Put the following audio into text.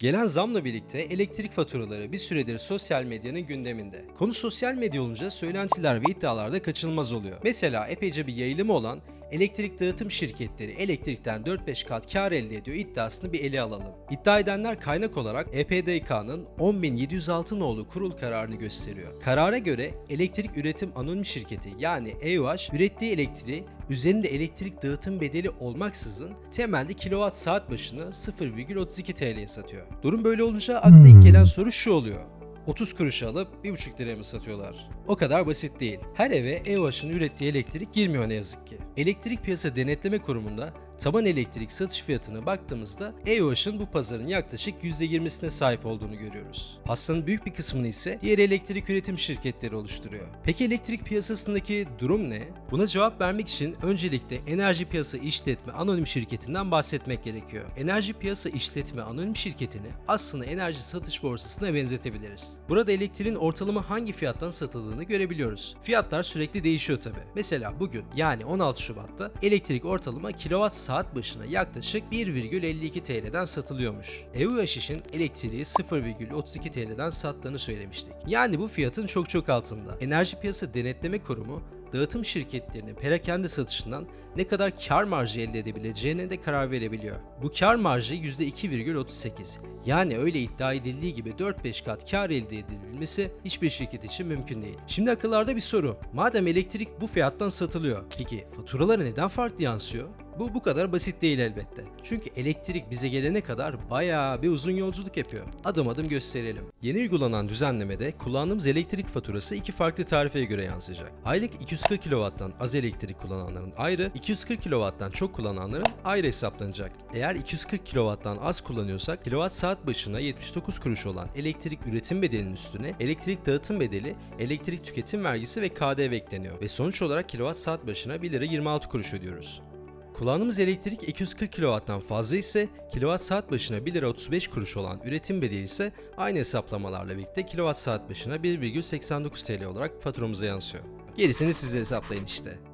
Gelen zamla birlikte elektrik faturaları bir süredir sosyal medyanın gündeminde. Konu sosyal medya olunca söylentiler ve iddialar da kaçınılmaz oluyor. Mesela epeyce bir yayılımı olan elektrik dağıtım şirketleri elektrikten 4-5 kat kar elde ediyor iddiasını bir ele alalım. İddia edenler kaynak olarak EPDK'nın 10.706 nolu kurul kararını gösteriyor. Karara göre elektrik üretim anonim şirketi yani EUH ürettiği elektriği üzerinde elektrik dağıtım bedeli olmaksızın temelde kilowatt saat başına 0,32 TL'ye satıyor. Durum böyle olunca akla ilk gelen soru şu oluyor. 30 kuruş alıp 1,5 liraya mı satıyorlar? O kadar basit değil. Her eve EOH'ın ürettiği elektrik girmiyor ne yazık ki. Elektrik Piyasa Denetleme Kurumu'nda taban elektrik satış fiyatına baktığımızda EOH'ın bu pazarın yaklaşık %20'sine sahip olduğunu görüyoruz. Pastanın büyük bir kısmını ise diğer elektrik üretim şirketleri oluşturuyor. Peki elektrik piyasasındaki durum ne? Buna cevap vermek için öncelikle Enerji Piyasa İşletme Anonim Şirketi'nden bahsetmek gerekiyor. Enerji Piyasa İşletme Anonim Şirketi'ni aslında enerji satış borsasına benzetebiliriz. Burada elektriğin ortalama hangi fiyattan satıldığını görebiliyoruz. Fiyatlar sürekli değişiyor tabi. Mesela bugün yani 16 Şubat'ta elektrik ortalama kilowatt saat başına yaklaşık 1,52 TL'den satılıyormuş. EUH'in elektriği 0,32 TL'den sattığını söylemiştik. Yani bu fiyatın çok çok altında. Enerji Piyasa Denetleme Kurumu dağıtım şirketlerinin perakende satışından ne kadar kar marjı elde edebileceğine de karar verebiliyor. Bu kar marjı %2,38. Yani öyle iddia edildiği gibi 4-5 kat kar elde edilebilmesi hiçbir şirket için mümkün değil. Şimdi akıllarda bir soru. Madem elektrik bu fiyattan satılıyor, peki faturaları neden farklı yansıyor? Bu bu kadar basit değil elbette. Çünkü elektrik bize gelene kadar bayağı bir uzun yolculuk yapıyor. Adım adım gösterelim. Yeni uygulanan düzenlemede kullandığımız elektrik faturası iki farklı tarifeye göre yansıyacak. Aylık 240 kW'dan az elektrik kullananların ayrı, 240 kW'dan çok kullananların ayrı hesaplanacak. Eğer 240 kW'dan az kullanıyorsak kilowatt saat başına 79 kuruş olan elektrik üretim bedelinin üstüne elektrik dağıtım bedeli, elektrik tüketim vergisi ve KDV ekleniyor ve sonuç olarak kilowatt saat başına 1 lira 26 kuruş ödüyoruz. Kullandığımız elektrik 240 kW'dan fazla ise kilowatt saat başına 1 lira 35 kuruş olan üretim bedeli ise aynı hesaplamalarla birlikte kilowatt saat başına 1,89 TL olarak faturamıza yansıyor. Gerisini siz hesaplayın işte.